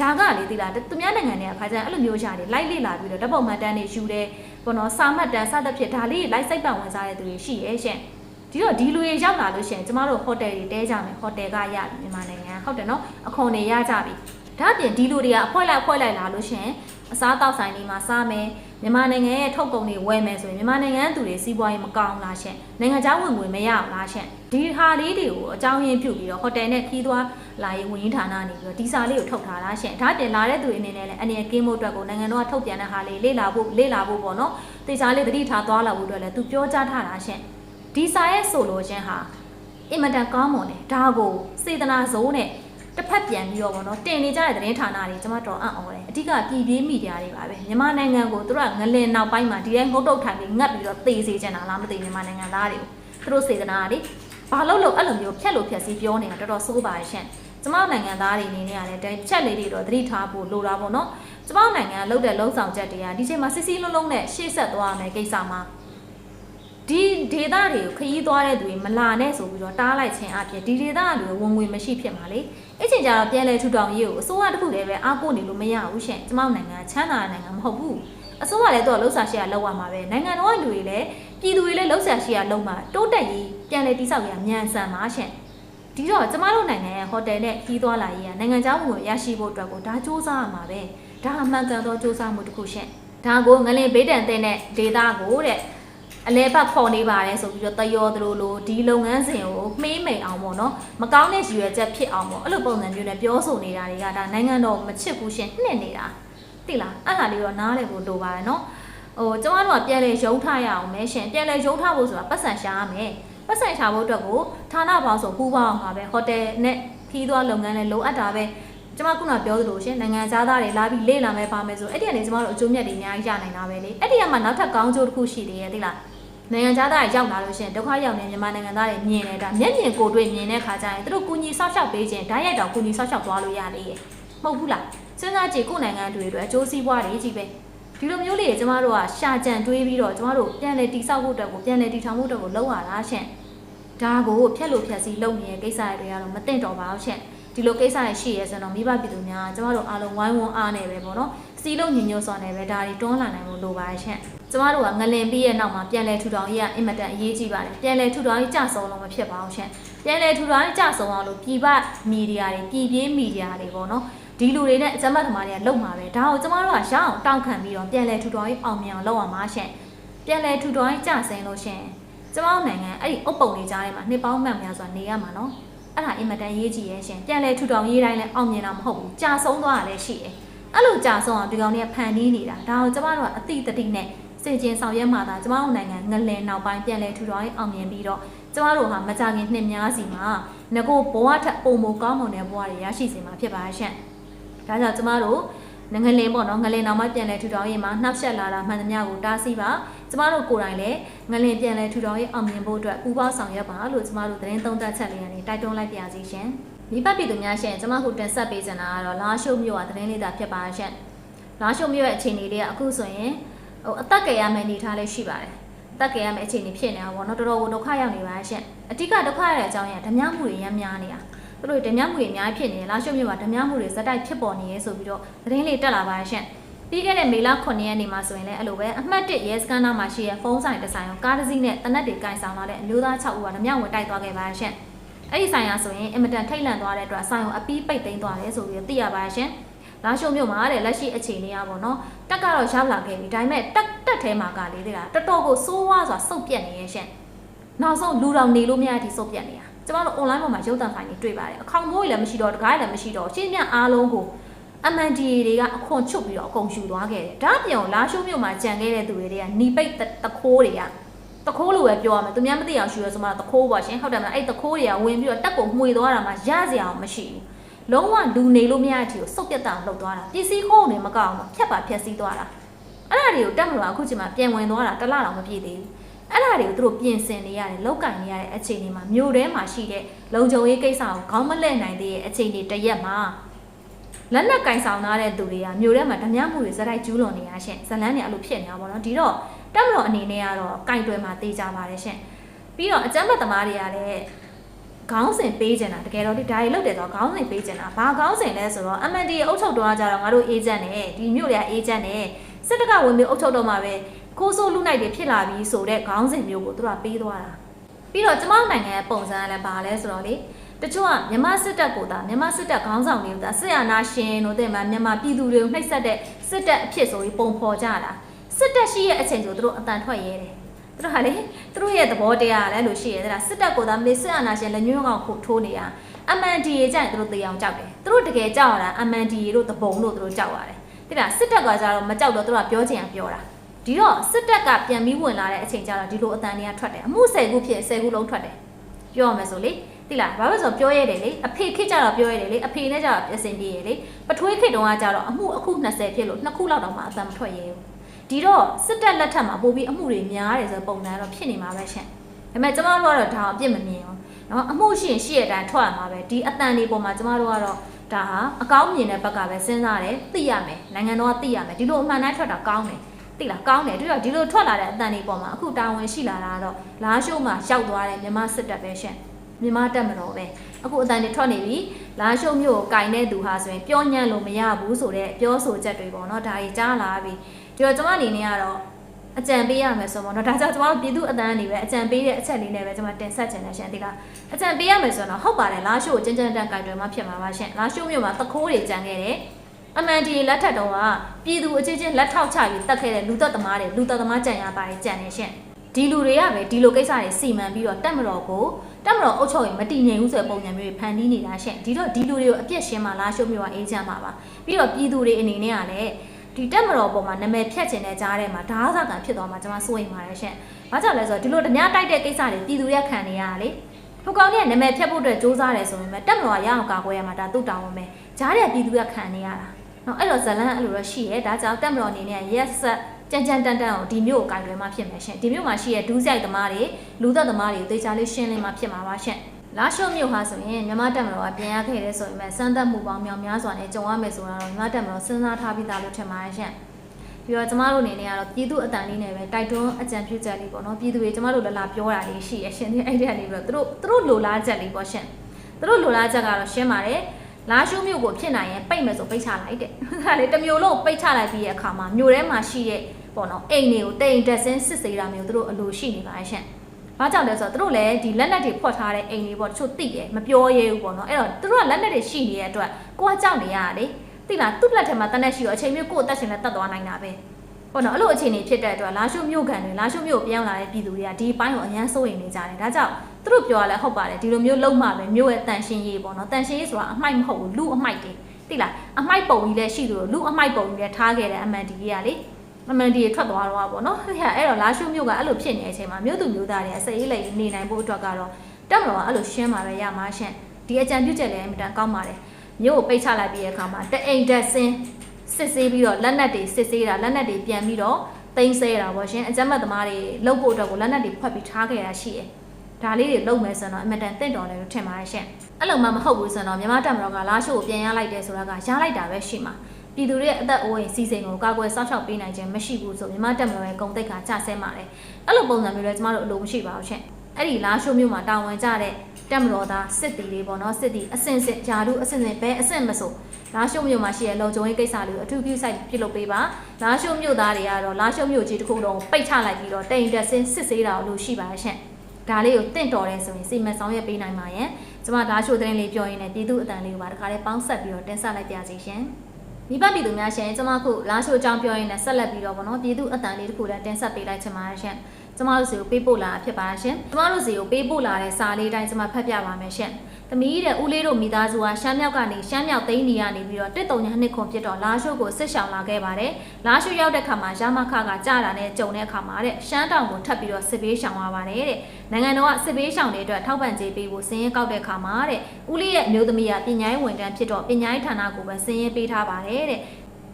ဒါကလေဒီလားသူများနိုင်ငံတွေကခါကျရင်အဲ့လိုမျိုးရှာတယ်လိုက်လေ့လာပြီးတော့ဓာတ်ပုံမှတ်တမ်းတွေယူတယ်ဘောနော်စာမှတ်တမ်းစသဖြင့်ဒါလေးလိုက်စိတ်ပတ်ဝင်စားတဲ့သူတွေရှိရရှင်ဒီတော့ဒီလူတွေရောက်လာလို့ရှိရင်ကျမတို့ဟိုတယ်တွေတဲကြမယ်ဟိုတယ်ကရပြီမြန်မာနိုင်ငံ ဟုတ်တယ်နော်အခွန်တွေရကြပြီဒါအပြင်ဒီလူတွေကအဖွဲလိုက်ဖွဲလိုက်လာလို့ရှိရင်အစားတောက်ဆိုင်တွေမှာစားမယ်မြန်မာနိုင်ငံရဲ့ထုတ်ကုန်တွေဝယ်မယ်ဆိုရင်မြန်မာနိုင်ငံသူတွေစီးပွားရေးမကောင်းလားရှင့်နိုင်ငံခြားဝင်ငွေမရအောင်လားရှင့်ဒီဟာလေးတွေကိုအကြောင်းရင်းပြုပြီးတော့ဟိုတယ်နဲ့ခီးသွားလာရေးဝန်ကြီးဌာနနေပြီးတော့ဒီစာလေးကိုထုတ်ထားတာရှင့်ဒါပြင်လာတဲ့သူတွေအနေနဲ့လည်းအနေနဲ့ကင်းဖို့အတွက်ကိုနိုင်ငံတော်ကထုတ်ပြန်တဲ့ဟာလေးလေ့လာဖို့လေ့လာဖို့ပေါ့နော်တေချာလေးသတိထားသွားလာဖို့အတွက်လည်းသူပြောကြားထားတာရှင့်ဒီစာရဲ့ဆိုလိုခြင်းဟာ အင်မတန်ကောင်းမွန်တယ်ဒါကိုစေတနာစိုးနဲ့တစ်ဖက်ပြန်ပြီးတော့ဗောနော်တင်နေကြတဲ့သတင်းဌာနတွေကျွန်မတော်အံ့ဩတယ်အဓိကပြည်ပြေးမီဒီယာတွေပါပဲမြန်မာနိုင်ငံကိုသူတို့ကငလင်နောက်ပိုင်းမှာဒီတိုင်းငုတ်တုတ်ထိုင်ပြီးငတ်ပြီးတော့သေစေချင်တာလားမသိမြန်မာနိုင်ငံသားတွေကိုသူတို့စေတနာကလေဘာလို့လို့အဲ့လိုမျိုးဖြက်လို့ဖြက်စီးပြောနေတာတော်တော်စိုးပါရဲ့ရှင်ကျမနိုင်ငံသားတွေအနေနဲ့ကလည်းတစ်ချက်လေးတွေတော့သတိထားဖို့လိုတာပေါ့နော်ကျမနိုင်ငံလှုပ်တဲ့လုံဆောင်ချက်တွေကဒီချိန်မှာစစ်စစ်လုံးလုံးနဲ့ရှေ့ဆက်သွားရမယ်ကိစ္စမှာ ဒီဒေတာတွေကိုခရီးသွားတဲ့သူတွေမလာနဲ့ဆိုပြီးတော့တားလိုက်ခြင်းအပြင်ဒီဒေတာတွေဝင်ဝင်မရှိဖြစ်မှာလေအဲ့ချိန်ကျတော့ပြန်လဲထူထောင်ရေးကိုအစိုးရတစ်ခုတည်းပဲအားကိုးနေလို့မရဘူးရှင်ကျမတို့နိုင်ငံချမ်းသာတဲ့နိုင်ငံမဟုတ်ဘူးအစိုးရလည်းတော့လှုပ်ရှားရှိရလောက်ရမှာပဲနိုင်ငံတော်ကလူတွေလည်းပြည်သူတွေလည်းလှုပ်ရှားရှိရလောက်မှာတိုးတက်ရေးပြန်လဲတိဆောက်ရမြန်ဆန်ပါရှင်ဒီတော့ကျမတို့နိုင်ငံရဲ့ဟိုတယ်နဲ့ခီးသွားလာရေးကနိုင်ငံခြားဝင်ရရှိဖို့အတွက်ကိုဒါစ조사ရမှာပဲဒါအမှန်ကန်သောစ조사မှုတစ်ခုရှင်ဒါကိုငလင်ဘေးတန်တဲ့ဒေတာကိုတဲ့ အလဲပတ်ခေါ်နေပါတယ်ဆိုပြီးတော့တယောသလိုလိုဒီလုပ်ငန်းစဉ်ကိုမှေးမိန်အောင်ပေါ့နော်မကောင်းတဲ့ရည်ရွယ်ချက်ဖြစ်အောင်ပေါ့အဲ့လိုပုံစံမျိုးနဲ့ပြောဆိုနေတာတွေကဒါနိုင်ငံတော်မချစ်ဘူးရှင်နှစ်နေတာသိလားအဲ့ဒါလေးတော့နားလည်ဖို့လိုပါတယ်နော်ဟိုကျမတို့ကပြန်လဲရုံထားရအောင်မဲရှင်ပြန်လဲရုံထားဖို့ဆိုတာပတ်စံရှာရမယ်ပတ်စံရှာဖို့အတွက်ကိုဌာနပေါင်းဆိုပူးပေါင်းအောင်ပါပဲဟိုတယ်နဲ့ခီးသွားလုပ်ငန်းလည်းလိုအပ်တာပဲကျမခုနပြောသလိုရှင်နိုင်ငံသားတွေလာပြီးလေ့လာမယ်ပါမယ်ဆိုအဲ့ဒီကနေကျမတို့အကျိုးမြတ်တွေအများကြီးရနိုင်တာပဲလေအဲ့ဒီကမှနောက်ထပ်ကောင်းကျိုးတစ်ခုရှိသေးရဲ့သိလား နိုင်ငံခြားသားတွေရောက်လာလို့ရှိရင်ဒုက္ခရောက်နေမြန်မာနိုင်ငံသားတွေမြင်နေတာမျက်မြင်ကိုယ်တွေ့မြင်တဲ့ခါကျရင်သူတို့ကူညီဆောက်ရှောက်ပေးခြင်းဓာတ်ရိုက်တော့ကူညီဆောက်ရှောက်သွားလို့ရလေရဲ့မဟုတ်ဘူးလားစဉ်းစားကြည့်ကိုယ်နိုင်ငံတွေအတွက်အကျိုးစီးပွားတွေကြီးပဲဒီလိုမျိုးလေးကျမတို့ကရှာကြံတွေးပြီးတော့ကျမတို့ပြန်လည်တိဆောက်ဖို့အတွက်ကိုပြန်လည်တည်ထောင်ဖို့အတွက်ကိုလုပ်ရတာရှင်ဒါကိုဖြက်လို့ဖြက်စီလုပ်နေတဲ့ကိစ္စတွေကတော့မသင့်တော်ပါဘူးရှင်ဒီလိုကိစ္စတွေရှိရဲဆိုတော့မိဘပြည်သူများကျမတို့အားလုံးဝိုင်းဝန်းအားနေပဲပေါ့နော်စီလုံးညညွတ်စွာနေပဲဒါတွေတွန်းလှန်နိုင်ဖို့လိုပါရဲ့ရှင် ကျမတို့ကငလင်ပြီးရဲ့နောက်မှာပြန်လဲထူထောင်ရေးကအင်မတန်အရေးကြီးပါတယ်ပြန်လဲထူထောင်ရေးကြဆုံးလို့မဖြစ်ပါဘူးရှင်ပြန်လဲထူထောင်ရေးကြဆုံးအောင်လို့ပြည်ပမီဒီယာတွေပြည်ပြင်းမီဒီယာတွေပေါ့နော်ဒီလူတွေနဲ့အကြမ်းဖက်သမားတွေကလုံမှာပဲဒါကိုကျမတို့ကရအောင်တောင်းခံပြီးတော့ပြန်လဲထူထောင်ရေးအောင်မြင်အောင်လုပ်ရမှာရှင့်ပြန်လဲထူထောင်ရေးကြဆင်းလို့ရှင့်ကျမတို့နိုင်ငံအဲ့ဒီအုပ်ပုံတွေကြားထဲမှာနှစ်ပေါင်းမှန်များစွာနေရမှာနော်အဲ့ဒါအင်မတန်ရေးကြည့်ရဲ့ရှင်ပြန်လဲထူထောင်ရေးတိုင်းလည်းအောင်မြင်တာမဟုတ်ဘူးကြာဆုံးသွားတာလည်းရှိတယ်အဲ့လိုကြာဆုံးအောင်ဒီကောင်တွေကဖန်တီးနေတာဒါကိုကျမတို့ကအတိအတိနဲ့ စေကျင်ဆောင်ရွက်မှသာကျမတို့နိုင်ငံငလင်နောက်ပိုင်းပြန်လဲထူထောင်ရေးအောင်မြင်ပြီးတော့ကျမတို့ဟာမကြခင်နှစ်များစီမှာငကိုဘဝထက်ပုံမကောင်းမွန်တဲ့ဘဝတွေရရှိစေမှာဖြစ်ပါရှင့်ဒါကြောင့်ကျမတို့ငငလင်ပေါ့နော်ငလင်တော်မှပြန်လဲထူထောင်ရေးမှာနှောက်ယှက်လာတာမှန်သမျှကိုတားဆီးပါကျမတို့ကိုယ်တိုင်လည်းငလင်ပြန်လဲထူထောင်ရေးအောင်မြင်ဖို့အတွက်ပူးပေါင်းဆောင်ရွက်ပါလို့ကျမတို့သတင်းသုံးသပ်ချက်လေးကနေတိုက်တွန်းလိုက်ပါရစီရှင်မိဘပြည်သူများရှင်ကျမတို့တင်ဆက်ပေးချင်တာကတော့လာရှုမြို့ကသတင်းလေးသာဖြစ်ပါရှင်လာရှုမြို့ရဲ့အခြေအနေလေးကအခုဆိုရင် ဟိုအသက်ကြရမယ့်အနေအထားလေးရှိပါတယ်အသက်ကြရမယ့်အခြေအနေဖြစ်နေတာပေါ့နော်တော်တော်ကိုဒုက္ခရောက်နေပါရှင်အဓိကဒုက္ခရတဲ့အကြောင်းရဓမြမှုတွေရမ်းများနေတာသူတို့ဓမြမှုတွေအများကြီးဖြစ်နေတယ်လာရှုမြို့မှာဓမြမှုတွေဇက်တိုက်ဖြစ်ပေါ်နေရဲဆိုပြီးတော့သတင်းလေးတက်လာပါရှင့်ပြီးခဲ့တဲ့မေလ9ရက်နေ့မှာဆိုရင်လည်းအဲ့လိုပဲအမှတ်1ရဲစခန်းသားမှာရှိတဲ့ဖုန်းဆိုင်တစ်ဆိုင်ကိုကားတစ်စီးနဲ့တနက်တွေကင်ဆောင်လာတဲ့အမျိုးသား6ဦးကဓမြဝင်တိုက်သွားခဲ့ပါရှင့်အဲ့ဒီဆိုင်ကဆိုရင်အင်မတန်ထိတ်လန့်သွားတဲ့အတွက်ဆိုင်ကိုအပီးပိတ်သိမ်းသွားတယ်ဆိုပြီးတော့သိရပါရှင့် လာရှုမြို့မှာတဲ့လက်ရှိအခြေအနေကပေါ့နော်တက်ကတော့ရောက်လာခဲ့ပြီဒါပေမဲ့တက်တက်ထဲမှာကလေးသေးတာတော်တော်ကိုစိုးဝါစွာစုပ်ပြက်နေရဲ့ရှင့်နောက်ဆုံးလူတော်နေလို့မရတဲ့အထိစုပ်ပြက်နေတာကျမတို့ online ပေါ်မှာရုပ်သံဖိုင်တွေတွေ့ပါတယ်အခေါင်မိုးတွေလည်းမရှိတော့တကားလည်းမရှိတော့ရှင်းပြအားလုံးကို MNDA တွေကအခွန်ချုပ်ပြီးတော့အကုန်ယူသွားခဲ့တယ်ဒါ့အပြင်လာရှိုးမြို့မှာကြံခဲ့တဲ့သူတွေကနီပိတ်တခိုးတွေကတခိုးလိုပဲပြောရမယ်သူများမသိအောင်ယူရဆိုမှတခိုးပါရှင်ဟုတ်တယ်မလားအဲ့တခိုးတွေကဝင်ပြီးတော့တက်ကိုမှွေသွားတာမှရစရာမရှိဘူး လုံးဝလူနေလို့မရတဲ့အထိကိုစုပ်ပြတ်တာလုပ်သွားတာပစ္စည်းခိုးနေမကောက်အောင်ဖြတ်ပါဖြတ်စည်းသွားတာအဲ့ဒါတွေကိုတက်မလို့အခုချိန်မှာပြန်ဝင်သွားတာတစ်လတော့မပြည့်သေးဘူးအဲ့ဒါတွေကိုသူတို့ပြင်ဆင်နေရတယ်လောက်ကင်နေရတဲ့အခြေအနေမှာမြို့ထဲမှာရှိတဲ့လုံခြုံရေးကိစ္စကိုခေါင်းမလဲနိုင်သေးတဲ့အခြေအနေတစ်ရက်မှာလက်နက်ကင်ဆောင်ထားတဲ့သူတွေကမြို့ထဲမှာဓမြမှုတွေဇက်တိုက်ကျူးလွန်နေရရှင့်ဇလန်းတွေအဲ့လိုဖြစ်နေတာပေါ့နော်ဒီတော့တက်မတော်အနေနဲ့ကတော့ကင်တွယ်မှာတေးကြပါတယ်ရှင့်ပြီးတော့အကြမ်းဖက်သမားတွေကလည်း ခေါင်းစဉ်ပေးကြတာတကယ်တော့ဒီဒါတွေလုတ်တယ်ဆိုတော့ခေါင်းစဉ်ပေးကြတာဘာခေါင်းစဉ်လဲဆိုတော့ MND အုပ်ချုပ်တော်ကကြတော့ငါတို့အေဂျင့်နဲ့ဒီမြို့တွေကအေဂျင့်နဲ့စစ်တပ်ကဝင်ပြီးအုပ်ချုပ်တော့မှာပဲခိုးဆိုးလူနိုင်တွေဖြစ်လာပြီဆိုတဲ့ခေါင်းစဉ်မျိုးကိုသူကပေးသွားတာပြီးတော့ကျမတို့နိုင်ငံရဲ့ပုံစံကလည်းဘာလဲဆိုတော့လေတချို့ကမြန်မာစစ်တပ်ကိုသာမြန်မာစစ်တပ်ခေါင်းဆောင်တွေကိုသာစစ်အာဏာရှင်တို့တဲ့မှာမြန်မာပြည်သူတွေကိုနှိပ်စက်တဲ့စစ်တပ်အဖြစ်ဆိုပြီးပုံဖော်ကြတာစစ်တပ်ရှိရဲ့အချိန်ဆိုသူတို့အတန်ထွက်ရဲတယ် သူတို့ဟာလေသူတို့ရဲ့သဘောတရားကလည်းလို့ရှိရဲတဲ့စစ်တပ်ကိုသာမေစစ်အာဏာရှင်လက်ညှိုးကောင်ခုထိုးနေတာ MNDA ကြိုင်သူတို့တေအောင်ကြောက်တယ်သူတို့တကယ်ကြောက်ရတာ MNDA တို့တပုံတို့သူတို့ကြောက်ရတယ်တိလားစစ်တပ်ကကြတော့မကြောက်တော့သူတို့ကပြောချင်အောင်ပြောတာဒီတော့စစ်တပ်ကပြန်ပြီးဝင်လာတဲ့အချိန်ကျတော့ဒီလိုအတန်တွေကထွက်တယ်အမှု10ခုဖြစ်10ခုလုံးထွက်တယ်ပြောရမယ်ဆိုလေတိလားဘာလို့ဆိုပြောရတယ်လေအဖေခစ်ကြတော့ပြောရတယ်လေအဖေနဲ့ကြတော့ပြစင်ပြေရလေပထွေးခစ်တုံးကကြတော့အမှုအခု20ဖြစ်လို့နှစ်ခုလောက်တော့မှအတန်မထွက်ရဘူး ဒီတော့စစ်တပ်လက်ထက်မှာပို့ပြီးအမှုတွေများတယ်ဆိုပုံစံတော့ဖြစ်နေမှာပဲရှင်ဒါပေမဲ့ကျမတို့ကတော့ဒါအပြစ်မမြင်ဘူးနော်အမှုရှိရင်ရှိရတဲ့အတိုင်းထွက်ရမှာပဲဒီအတန်တွေပေါ်မှာကျမတို့ကတော့ဒါဟာအကောင်းမြင်တဲ့ဘက်ကပဲစဉ်းစားတယ်သိရမယ်နိုင်ငံတော်ကသိရမယ်ဒီလိုအမှန်တိုင်းထွက်တာကောင်းတယ်သိလားကောင်းတယ်ပြီးတော့ဒီလိုထွက်လာတဲ့အတန်တွေပေါ်မှာအခုတာဝန်ရှိလာတာကတော့လာရှိုးမှာရောက်သွားတဲ့မြန်မာစစ်တပ်ပဲရှင်မြန်မာတက်မတော်ပဲအခုအတန်တွေထွက်နေပြီလာရှုံမျိုးကိုကင်တဲ့သူဟာဆိုရင်ပြောညံ့လို့မရဘူးဆိုတော့ပြောဆိုချက်တွေပေါ့နော်ဒါကြီးကြားလာပြီ ဒီတော့ကျွန်မအနေနဲ့ကတော့အကြံပေးရမယ်ဆိုတော့เนาะဒါကြောင့်ကျွန်တော်တို့ပြည်သူအတန်းအနေပဲအကြံပေးတဲ့အချက်လေးနဲ့ပဲကျွန်မတင်ဆက်ချင်တယ်ရှင်ဒီကအကြံပေးရမယ်ဆိုတော့ဟုတ်ပါတယ်လာရှိုးကိုကျန်းကျန်းတန်ကင်တွယ်မှဖြစ်မှာပါရှင်လာရှိုးမျိုးမှာသခိုးတွေကြံခဲ့တယ်အမှန်တည်းလက်ထက်တော့ကပြည်သူအချင်းချင်းလက်ထောက်ချပြီးတတ်ခဲ့တဲ့လူသက်သမားတွေလူသက်သမားကြံရပါတယ်ကြံနေရှင်ဒီလူတွေကပဲဒီလိုကိစ္စတွေစီမံပြီးတော့တက်မတော်ကိုတက်မတော်အုပ်ချုပ်ရင်မတည်ငြိမ်ဘူးဆိုတဲ့ပုံစံမျိုးတွေဖန်တီးနေတာရှင်ဒီတော့ဒီလူတွေကိုအပြစ်ရှင်းမှလာရှိုးမျိုးကအေးချမ်းပါပါပြီးတော့ပြည်သူတွေအနေနဲ့ကလည်း ဒီတက်မတော်ပေါ်မှာနာမည်ဖြတ်ချင်တဲ့ကြားထဲမှာဓာတ်စာကန်ဖြစ်သွားမှာကျွန်မစိုးရိမ်ပါတယ်ရှင်။ဘာကြောင့်လဲဆိုတော့ဒီလိုတ냐တိုက်တဲ့ကိစ္စတွေပြည်သူရက်ခံနေရတာလေ။ဟိုကောင်ကနာမည်ဖြတ်ဖို့အတွက်စူးစမ်းတယ်ဆိုရင်ပဲတက်မတော်ကရအောင်ကာကွယ်ရမှာဒါသူ့တောင်းဝင်ပဲ။ကြားတဲ့ပြည်သူရက်ခံနေရတာ။နော်အဲ့တော့ဇလန်းအဲ့လိုတော့ရှိရဲဒါကြောင့်တက်မတော်အနေနဲ့ yes ကြမ်းကြမ်းတန်တန်ကိုဒီမျိုးကိုကင်တွယ်မှဖြစ်မယ်ရှင်။ဒီမျိုးမှာရှိရဲ့ဒူးဆိုင်သမားတွေလူသက်သမားတွေသေချာလေးရှင်းလင်းမှဖြစ်မှာပါရှင်။ လာရှုံမြို့ဟာဆိုရင်မြန်မာတက်မတော်ကပြန်ရခဲ့တဲ့ဆိုရင်ပဲစမ်းသပ်မှုပေါင်းများများစွာနဲ့ကြုံရမယ်ဆိုတာတော့မြန်မာတက်မတော်စဉ်းစားထားပြီးသားလို့ထင်ပါတယ်ရှင်။ပြီးတော့ကျမတို့အနေနဲ့ကတော့ပြည်သူအတန်လေးနဲ့ပဲတိုက်တွန်းအကြံပြုချက်လေးပေါ့နော်ပြည်သူတွေကျမတို့လလာပြောတာလေးရှိရရှင်ဒီအဲ့ဒီကနေပြီးတော့သူတို့သူတို့လိုလားချက်လေးပေါ့ရှင်သူတို့လိုလားချက်ကတော့ရှင်းပါတယ်လာရှုမြို့ကိုဖြစ်နိုင်ရင်ပိတ်မယ်ဆိုပိတ်ချလိုက်တဲ့ဒါလေတစ်မျိုးလုံးပိတ်ချလိုက်ပြီးရဲ့အခါမှာမြို့ထဲမှာရှိတဲ့ပေါ့နော်အိမ်တွေကိုတိမ်တက်ဆင်းစစ်ဆေးတာမျိုးသူတို့အလိုရှိနေပါရဲ့ရှင် ဘာကြောင့်လဲဆိုတော့သူတို့လည်းဒီလက်နက်တွေဖွက်ထားတဲ့အိမ်တွေပေါ့တချို့သိတယ်မပြောရဲဘူးပေါ့နော်အဲ့တော့သူတို့ကလက်နက်တွေရှိနေတဲ့အတွက်ကိုကကြောက်နေရတာလေသိလားသူ့လက်ထဲမှာတနက်ရှိရောအချိန်မျိုးကိုယ့်အသက်ရှင်နဲ့တတ်သွားနိုင်တာပဲပေါ့နော်အဲ့လိုအခြေအနေဖြစ်တဲ့အတွက်လာရှုမြို့ခံတွေလာရှုမြို့ကိုပြောင်းလာတဲ့ပြည်သူတွေကဒီအပိုင်းကိုအញ្ញမ်းစိုးရိမ်နေကြတယ်ဒါကြောင့်သူတို့ပြောရလဲဟုတ်ပါတယ်ဒီလိုမျိုးလုံမှပဲမြို့ရဲ့တန်ရှင်းရေးပေါ့နော်တန်ရှင်းရေးဆိုတာအမိုက်မဟုတ်ဘူးလူအမိုက်တွေသိလားအမိုက်ပုံကြီးလည်းရှိသလိုလူအမိုက်ပုံကြီးလည်းထားခဲ့တဲ့အမှန်တကယ်ကလေ အမှန်တကယ်ထွက်သွားတော့ပေါ့နော်အဲ့ဒါအဲ့တော့လာရှုမြို့ကအဲ့လိုဖြစ်နေတဲ့အချိန်မှာမြို့သူမြို့သားတွေအစိအေးလေးနေနိုင်ဖို့အတွက်ကတော့တက်မတော်ကအဲ့လိုရှင်းပါပဲရမှာရှင့်ဒီအကြံပြုချက်လည်းအမြဲတမ်းကောင်းပါတယ်မြို့ကိုပိတ်ချလိုက်ပြီးတဲ့အခါမှာတအိမ်တက်ဆင်းစစ်ဆေးပြီးတော့လက်နက်တွေစစ်ဆေးတာလက်နက်တွေပြန်ပြီးတော့တင်ဆဲတာပေါ့ရှင်အကြမ်းမဲ့သမားတွေလုတ်ဖို့အတွက်ကိုလက်နက်တွေဖွက်ပြီးထားခဲ့တာရှိတယ်ဒါလေးတွေလုံမယ်ဆိုတော့အမတန်တင့်တော်တယ်လို့ထင်ပါတယ်ရှင်အဲ့လိုမှမဟုတ်ဘူးဆိုတော့မြန်မာတပ်မတော်ကလာရှို့ကိုပြန်ရလိုက်တယ်ဆိုတာကရလိုက်တာပဲရှိမှာ ပြည်သူတွေရဲ့အသက်အိုးအိမ်စီစဉ်ကိုကာကွယ်စောင့်ရှောက်ပေးနိုင်ခြင်းမရှိဘူးဆိုမြန်မာတပ်မတော်ရဲ့ဂုဏ်သိက္ခာကျဆင်းပါတယ်အဲ့လိုပုံစံမျိုးတွေကျမတို့အလိုမရှိပါဘူးရှင်အဲ့ဒီလာရှို့မျိုးမှာတာဝန်ကျတဲ့တက်မတော်သားစစ်တီတွေပေါ့နော်စစ်တီအစင်စစ်ဂျာဒုအစင်စစ်ဘဲအစင်မဆိုလာရှုံမြို့မှာရှိတဲ့လုံခြုံရေးကိစ္စတွေကိုအထူးပြုဆိုင်ပြုလုပ်ပေးပါလာရှုံမြို့သားတွေကတော့လာရှုံမြို့ကြီးတစ်ခုလုံးပိတ်ချလိုက်ပြီးတော့တိမ်တက်ဆင်းစစ်ဆေးတာလို့ရှိပါရှင့်ဒါလေးကိုတင့်တော်တယ်ဆိုရင်စီမံဆောင်ရွက်ပေးနိုင်ပါရဲ့ကျွန်မလာရှုသတင်းလေးပြောရင်းနဲ့ပြည်သူအတန်လေးကိုပါတခါလေးပေါင်းဆက်ပြီးတော့တင်ဆက်လိုက်ပါစီရှင် မိဘပြည်သူများရှင်ကျွန်မခုလာရှိုအကြောင်းပြောရင်းနဲ့ဆက်လက်ပြီးတော့ဗောနော်ပြည်သူအတန်လေးတစ်ခုလည်းတင်ဆက်ပေးလိုက်ချင်ပါတယ်ရှင်ကျမတို့စီကိုပေးပို့လာဖြစ်ပါရှင်ကျမတို့စီကိုပေးပို့လာတဲ့စာလေးတိုင်းကျမဖတ်ပြပါမယ်ရှင် သမီးတဲ့ဦးလေးတို့မိသားစုဟာရှမ်းမြောက်ကနေရှမ်းမြောက်သိန်းနေရနေပြီးတော့တစ်တုံညာနှစ်ခွန်ဖြစ်တော့လာရှုကိုစစ်ဆောင်လာခဲ့ပါတယ်လာရှုရောက်တဲ့ခါမှာရမခကကြာတာနဲ့ကြုံတဲ့အခါမှာတဲ့ရှမ်းတောင်ကိုထပ်ပြီးတော့စစ်ပေးရှောင်လာပါတယ်တဲ့နိုင်ငံတော်ကစစ်ပေးရှောင်တွေအတွက်ထောက်ပံ့ကြေးပေးဖို့စင်းရဲကောက်တဲ့ခါမှာတဲ့ဦးလေးရဲ့အမျိုးသမီးကပညာရေးဝန်ထမ်းဖြစ်တော့ပညာရေးဌာနကိုပဲစင်းရဲပေးထားပါတယ်တဲ့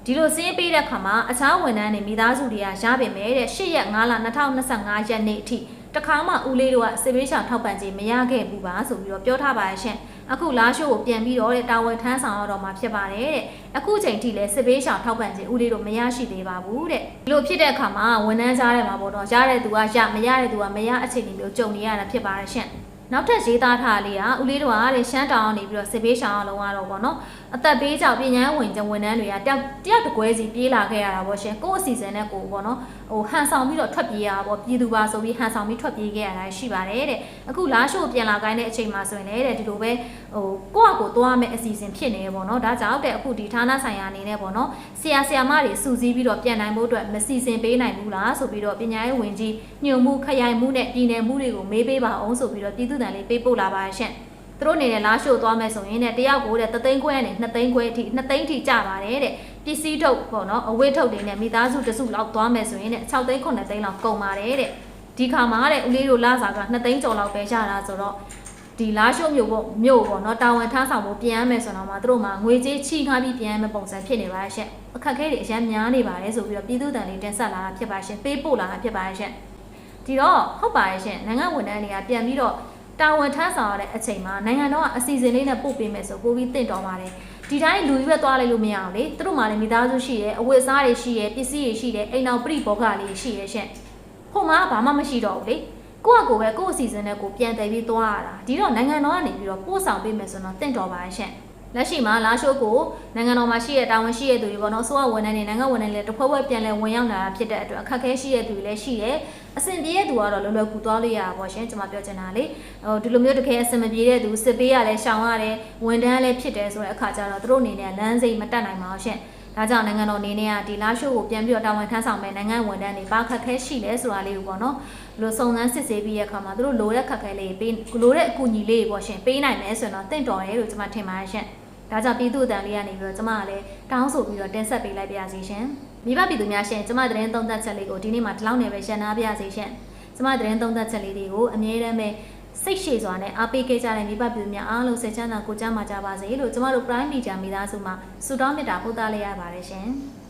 ဒီလိုစင်းပေးတဲ့ခါမှာအခြားဝန်ထမ်းတွေမိသားစုတွေကရပါမယ်တဲ့၈ရက်5လ2025ရက်နေ့အထိ တခါမှဦးလေးတို့ကစစ်ပေးရှောင်ထောက်ပံ့ကြေးမရခဲ့ဘူးပါဆိုပြီးတော့ပြောထားပါရဲ့ရှင်အခုလာရှိုးကိုပြန်ပြီးတော့တဲ့တာဝန်ထမ်းဆောင်ရတော့မှာဖြစ်ပါတယ်တဲ့အခုချိန်ထိလည်းစစ်ပေးရှောင်ထောက်ပံ့ကြေးဦးလေးတို့မရရှိသေးပါဘူးတဲ့ဒီလိုဖြစ်တဲ့အခါမှာဝန်ထမ်းကြားထဲမှာပေါ့တော့ရတဲ့သူကရမရတဲ့သူကမရအခြေအနေမျိုးကြုံနေရတာဖြစ်ပါတယ်ရှင်နောက်ထပ်ရေးသားထားလေးကဦးလေးတို့ကတဲ့ရှမ်းတောင်ကနေပြီးတော့စစ်ပေးရှောင်အောင်လုံးကတော့ပေါ့နော်အသက်ပေးကြောင့်ပြင်ញမ်းဝင်ကြဝန်ထမ်းတွေကတယောက်တယောက်တကွဲစီပြေးလာခဲ့ရတာပေါ့ရှင်ကိုယ့်အစီအစဉ်နဲ့ကိုယ်ပေါ့နော်ဟိုဟန်ဆောင်ပြီးတော့ထွက်ပြေးရတာပေါ့ပြည်သူပါဆိုပြီးဟန်ဆောင်ပြီးထွက်ပြေးခဲ့ရတာရှိပါတယ်တဲ့အခုလာရှို့ပြန်လာခိုင်းတဲ့အချိန်မှာဆိုရင်လည်းတဲ့ဒီလိုပဲဟိုကိုယ့်အကိုသွားမယ်အစီအစဉ်ဖြစ်နေတယ်ပေါ့နော်ဒါကြောင့်တဲ့အခုဒီဌာနဆိုင်ရာအနေနဲ့ပေါ့နော်ဆရာဆရာမတွေစုစည်းပြီးတော့ပြန်နိုင်ဖို့အတွက်မစီစဉ်ပေးနိုင်ဘူးလားဆိုပြီးတော့ပညာရေးဝန်ကြီးညွှန်မှုခရိုင်မှုနဲ့ပြည်နယ်မှုတွေကိုမေးပေးပါအောင်ဆိုပြီးတော့ပြည်သူ့တန်လေးပေးပို့လာပါရှင့်သူတို့အနေနဲ့လာရှို့သွားမယ်ဆိုရင်တဲ့တယောက်ကိုတဲ့တသိန်းခွဲနဲ့နှစ်သိန်းခွဲအထိနှစ်သိန်းထိကျပါတယ်တဲ့ ပစ္စည်းထုတ်ပေါ့နော်အဝတ်ထုတ်တွေနဲ့မိသားစုတစုလောက်သွားမယ်ဆိုရင်တဲ့6သိန်း9သိန်းလောက်ကုန်ပါတယ်တဲ့ဒီခါမှာတဲ့ဦးလေးတို့လာစားက2သိန်းကျော်လောက်ပဲရတာဆိုတော့ဒီလာရှို့မြို့ပေါ့မြို့ပေါ့နော်တာဝန်ထမ်းဆောင်ဖို့ပြန်ရမယ်ဆိုတော့မှသူတို့မှာငွေကြေးချိခါပြီးပြန်ရမယ်ပုံစံဖြစ်နေပါရဲ့ရှင့်အခက်အခဲတွေအများများနေပါတယ်ဆိုပြီးတော့ပြည်သူ့တန်လေးတင်ဆက်လာတာဖြစ်ပါရှင်ပေးပို့လာတာဖြစ်ပါရဲ့ရှင့်ဒီတော့ဟုတ်ပါရဲ့ရှင့်နိုင်ငံဝန်ထမ်းတွေကပြန်ပြီးတော့တာဝန်ထမ်းဆောင်ရတဲ့အချိန်မှာနိုင်ငံတော်ကအစီအစဉ်လေးနဲ့ပို့ပေးမယ်ဆိုပို့ပြီးတင့်တော်ပါတယ် ဒီတိုင်းလူကြီးပဲသွားလိုက်လို့မရအောင်လေသူတို့မှလည်းမိသားစုရှိတယ်အဝတ်အစားတွေရှိတယ်ပစ္စည်းတွေရှိတယ်အိမ်အောင်ပြိဘောကလေးရှိတယ်ရှင့်ဟိုမှာဘာမှမရှိတော့ဘူးလေကိုယ့်အကိုပဲကိုယ့်အစီအစဉ်နဲ့ကိုပြန်တည်ပြီးသွားရတာဒီတော့နိုင်ငံတော်ကနေပြီးတော့ပို့ဆောင်ပေးမယ်ဆိုတော့တင့်တော်ပါရဲ့ရှင့် လက်ရှိမှာလာရှိုးကိုနိုင်ငံတော်မှာရှိတဲ့တာဝန်ရှိတဲ့သူတွေပေါ့နော်ဆိုရဝန်ထမ်းတွေနိုင်ငံဝန်ထမ်းတွေလည်းတစ်ဖွဲ့ဖွဲ့ပြန်လဲဝင်ရောက်လာတာဖြစ်တဲ့အတွက်အခက်အခဲရှိတဲ့သူတွေလည်းရှိတယ်အဆင်ပြေတဲ့သူကတော့လောလောကူသွားလို့ရတာပေါ့ရှင်ကျွန်မပြောချင်တာလေဟိုဒီလိုမျိုးတကယ်အဆင်မပြေတဲ့သူစစ်ပေးရလဲရှောင်ရတယ်ဝန်ထမ်းလည်းဖြစ်တယ်ဆိုတဲ့အခါကျတော့သူတို့အနေနဲ့လမ်းစိမ့်မတက်နိုင်ပါဘူးရှင်ဒါကြောင့်နိုင်ငံတော်အနေနဲ့ကဒီလာရှိုးကိုပြန်ပြီးတော့တာဝန်ထမ်းဆောင်မဲ့နိုင်ငံဝန်ထမ်းတွေဘာခက်ခဲရှိလဲဆိုတာလေးကိုပေါ့နော်ဒီလိုစုံစမ်းစစ်ဆေးပြီးရခါမှာသူတို့လိုတဲ့ခက်ခဲလေးပေးလိုတဲ့အကူအညီလေးပေါ့ရှင်ပေးနိုင်မယ်ဆိုတော့တင့်တော်တယ်လို့ကျွန်မထင်ပါတယ်ရှင် ဒါကြောင့်ပြည်သူအတန်လေးကနေပြီးတော့ကျွန်မကလည်းတောင်းဆိုပြီးတော့တင်ဆက်ပေးလိုက်ပါရစေရှင်မိဘပြည်သူများရှင်ကျွန်မသတင်းသုံးသပ်ချက်လေးကိုဒီနေ့မှာဒီလောက်နေပဲရန်နာပါရစေရှင်ကျွန်မသတင်းသုံးသပ်ချက်လေးတွေကိုအမြဲတမ်းပဲစိတ်ရှည်စွာနဲ့အားပေးခဲ့ကြတဲ့မိဘပြည်သူများအားလုံးစိတ်ချမ်းသာကိုကြမ်းမာကြပါစေလို့ကျမတို့ Prime Media မိသားစုမှဆုတောင်းမေတ္တာပို့သလိုက်ရပါတယ်ရှင်။